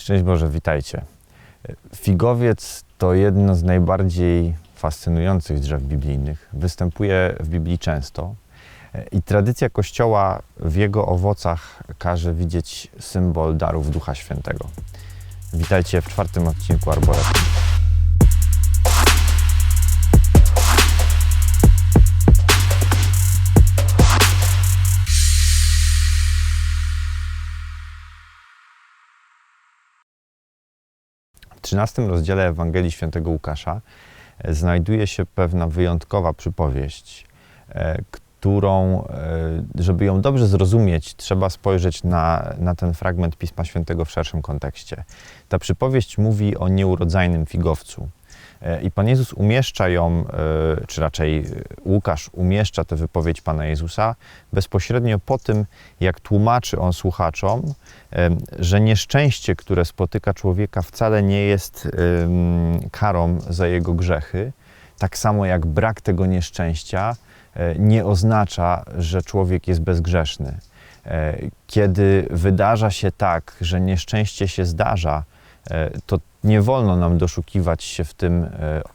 Szczęść Boże, witajcie. Figowiec to jedno z najbardziej fascynujących drzew biblijnych. Występuje w Biblii często i tradycja Kościoła w jego owocach każe widzieć symbol darów Ducha Świętego. Witajcie w czwartym odcinku Arboretum. 13 rozdziale Ewangelii Świętego Łukasza e, znajduje się pewna wyjątkowa przypowieść, e, którą, e, żeby ją dobrze zrozumieć, trzeba spojrzeć na, na ten fragment Pisma Świętego w szerszym kontekście. Ta przypowieść mówi o nieurodzajnym figowcu. I Pan Jezus umieszcza ją, czy raczej Łukasz umieszcza tę wypowiedź Pana Jezusa bezpośrednio po tym, jak tłumaczy on słuchaczom, że nieszczęście, które spotyka człowieka, wcale nie jest karą za jego grzechy, tak samo jak brak tego nieszczęścia e, nie oznacza, że człowiek jest bezgrzeszny. E, kiedy wydarza się tak, że nieszczęście się zdarza, e, to nie wolno nam doszukiwać się w tym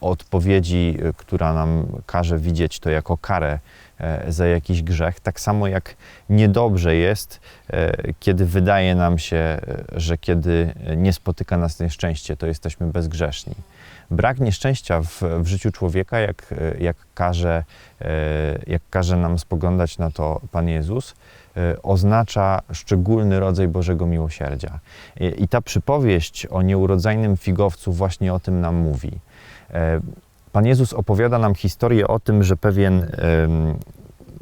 odpowiedzi, która nam każe widzieć to jako karę E, za jakiś grzech. Tak samo jak niedobrze jest, e, kiedy wydaje nam się, e, że kiedy nie spotyka nas nieszczęście, to jesteśmy bezgrzeszni. Brak nieszczęścia w, w życiu człowieka, jak, jak, każe, jak każe nam spoglądać na to Pan Jezus, oznacza szczególny rodzaj Bożego miłosierdzia. I, I ta przypowieść o nieurodzajnym figowcu właśnie o tym nam mówi. Pan Jezus opowiada nam historię o tym, że pewien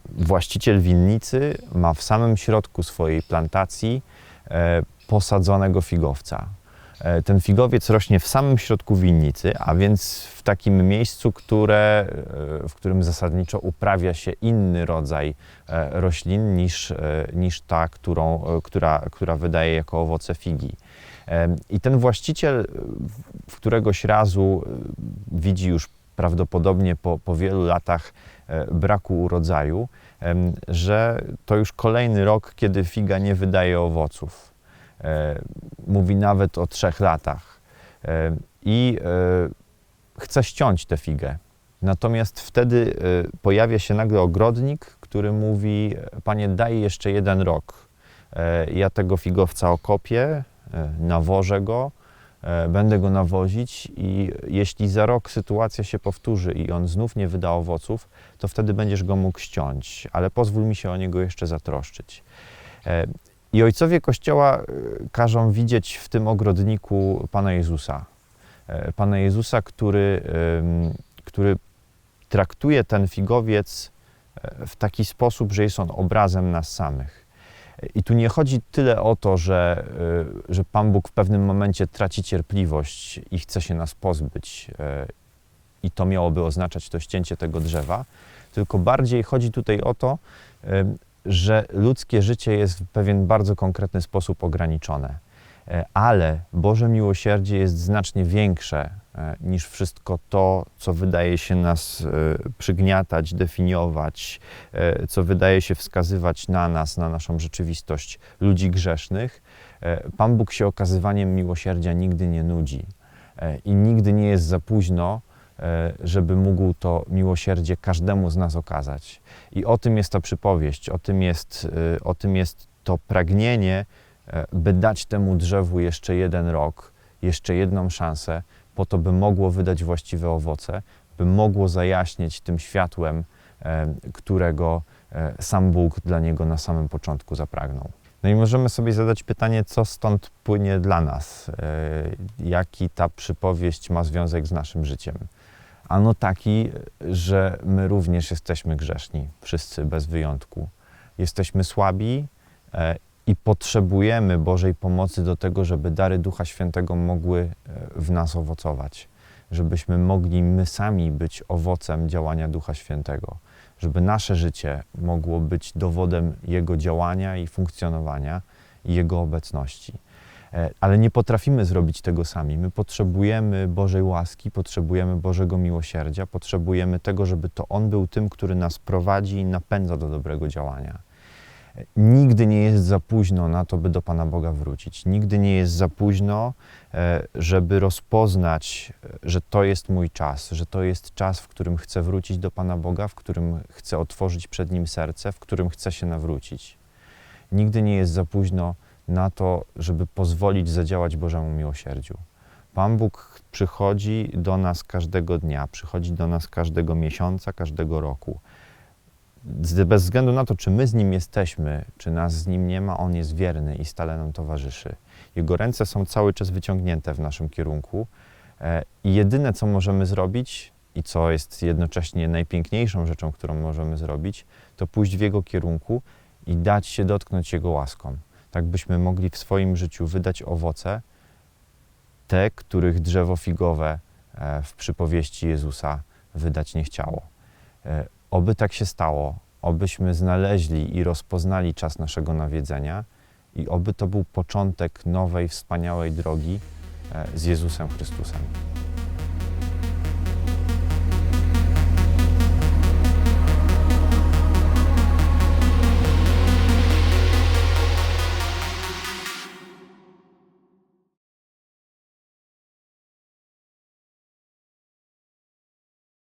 właściciel winnicy ma w samym środku swojej plantacji e, posadzonego figowca. E, ten figowiec rośnie w samym środku winnicy, a więc w takim miejscu, które, e, w którym zasadniczo uprawia się inny rodzaj roślin niż, niż ta, którą, która, która wydaje jako owoce figi. I ten właściciel w któregoś razu widzi już prawdopodobnie po, po wielu latach e, braku urodzaju, że to już kolejny rok, kiedy figa nie wydaje owoców. E, mówi nawet o trzech latach. E, I chce ściąć tę figę. Natomiast wtedy pojawia się nagle ogrodnik, który mówi: Panie, daj jeszcze jeden rok. Ja tego figowca okopię, nawożę go będę go nawozić i jeśli za rok sytuacja się powtórzy i on znów nie wyda owoców, to wtedy będziesz go mógł ściąć, ale pozwól mi się o niego jeszcze zatroszczyć. E, I ojcowie Kościoła e, każą widzieć w tym ogrodniku Pana Jezusa. Pana Jezusa, który, który traktuje ten figowiec w taki sposób, że jest on obrazem nas samych. I tu nie chodzi tyle o to, że, y, że Pan Bóg w pewnym momencie traci cierpliwość i chce się nas pozbyć, y, i to miałoby oznaczać to ścięcie tego drzewa, tylko bardziej chodzi tutaj o to, y, że ludzkie życie jest w pewien bardzo konkretny sposób ograniczone. Ale Boże miłosierdzie jest znacznie większe E, niż wszystko to, co wydaje się nas e, przygniatać, definiować, e, co wydaje się wskazywać na nas, na naszą rzeczywistość ludzi grzesznych. Pan Bóg się okazywaniem miłosierdzia nigdy nie nudzi i nigdy nie jest za późno, żeby mógł to miłosierdzie każdemu z nas okazać. I o tym jest ta przypowieść, o tym jest, o tym jest to pragnienie, by dać temu drzewu jeszcze jeden rok, jeszcze jedną szansę, po to, by mogło wydać właściwe owoce, by mogło zajaśnieć tym światłem, e, którego e, sam Bóg dla niego na samym początku zapragnął. No i możemy sobie zadać pytanie, co stąd płynie dla nas, e, jaki ta przypowieść ma związek z naszym życiem. Ano taki, że my również jesteśmy grzeszni, wszyscy bez wyjątku. Jesteśmy słabi i potrzebujemy Bożej pomocy do tego, żeby dary Ducha Świętego mogły e, w nas owocować, żebyśmy mogli my sami być owocem działania Ducha Świętego, żeby nasze życie mogło być dowodem Jego działania i funkcjonowania i Jego obecności. E, ale nie potrafimy zrobić tego sami. My potrzebujemy Bożej łaski, potrzebujemy Bożego miłosierdzia, potrzebujemy tego, żeby to On był tym, który nas prowadzi i napędza do dobrego działania. Nigdy nie jest za późno na to, by do Pana Boga wrócić. Nigdy nie jest za późno, e, żeby rozpoznać, e, że to jest mój czas, że to jest czas, w którym chcę wrócić do Pana Boga, w którym chcę otworzyć przed Nim serce, w którym chcę się nawrócić. Nigdy nie jest za późno na to, żeby pozwolić zadziałać Bożemu miłosierdziu. Pan Bóg przychodzi do nas każdego dnia, przychodzi do nas każdego miesiąca, każdego roku. Bez względu na to, czy my z Nim jesteśmy, czy nas z Nim nie ma, On jest wierny i stale nam towarzyszy. Jego ręce są cały czas wyciągnięte w naszym kierunku e, i jedyne, co możemy zrobić i co jest jednocześnie najpiękniejszą rzeczą, którą możemy zrobić, to pójść w Jego kierunku i dać się dotknąć Jego łaską. Tak byśmy mogli w swoim życiu wydać owoce, te, których drzewo figowe e, w przypowieści Jezusa wydać nie chciało. Oby tak się stało, obyśmy znaleźli i rozpoznali czas naszego nawiedzenia i oby to był początek nowej, wspaniałej drogi e, z Jezusem Chrystusem.